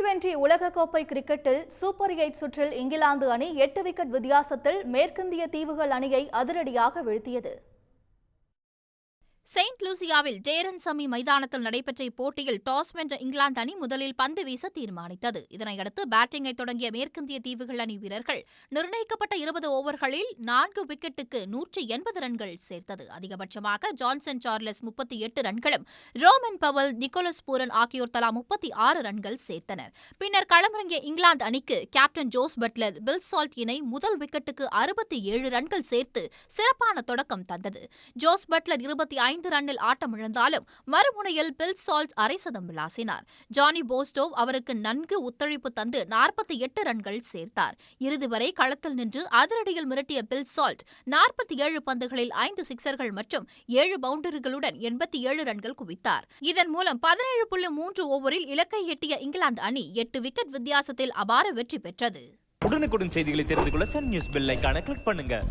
Twenty உலகக்கோப்பை கிரிக்கெட்டில் super eight சுற்றில் இங்கிலாந்து அணி எட்டு விக்கெட் வித்தியாசத்தில் மேற்கிந்திய தீவுகள் அணியை அதிரடியாக வீழ்த்தியது. செயின்ட் லூசியாவில் டேரன் சமி மைதானத்தில் நடைபெற்ற இப்போட்டியில் டாஸ் வென்ற இங்கிலாந்து அணி முதலில் பந்து வீச தீர்மானித்தது. இதனையடுத்து பேட்டிங்கை தொடங்கிய மேற்கிந்திய தீவுகள் அணி வீரர்கள் நிர்ணயிக்கப்பட்ட இருபது ஓவர்களில் நான்கு விக்கெட்டுக்கு நூற்றி எண்பது ரன்கள் சேர்த்தது. அதிகபட்சமாக ஜான்சன் சார்லஸ் முப்பத்தி எட்டு ரன்களும் ரோமன் பவல் நிக்கோலஸ் பூரன் ஆகியோர் தலா முப்பத்தி ஆறு ரன்கள் சேர்த்தனர். பின்னர் களமிறங்கிய இங்கிலாந்து அணிக்கு captain Jos Buttler Phil Salt இணை முதல் விக்கெட்டுக்கு அறுபத்தி ஏழு ரன்கள் சேர்த்து சிறப்பான தொடக்கம் தந்தது. ஜோஸ் பட்லர் இருபத்தி ஐந்து ரன்னில் ஆட்டமிழந்தாலும் மறுமுனையில் பில் சால்ட் அரை சதம் விளாசினார். ஜானி போஸ்டோவ் அவருக்கு நன்கு ஒத்துழைப்பு தந்து நாற்பத்தி எட்டு ரன்கள் சேர்த்தார். இறுதி வரை களத்தில் நின்று அதிரடியில் மிரட்டிய பில் சால்ட் நாற்பத்தி ஏழு பந்துகளில் ஐந்து சிக்சர்கள் மற்றும் ஏழு பவுண்டரிகளுடன் எண்பத்தி ஏழு ரன்கள் குவித்தார். இதன் மூலம் பதினேழு புள்ளி மூன்று ஓவரில் இலக்கை எட்டிய இங்கிலாந்து அணி எட்டு விக்கெட் வித்தியாசத்தில் அபார வெற்றி பெற்றது. உடனுக்குடன் செய்திகளை தெரிந்து கொள்ள சன் நியூஸ் பெல் கிளிக் பண்ணுங்க.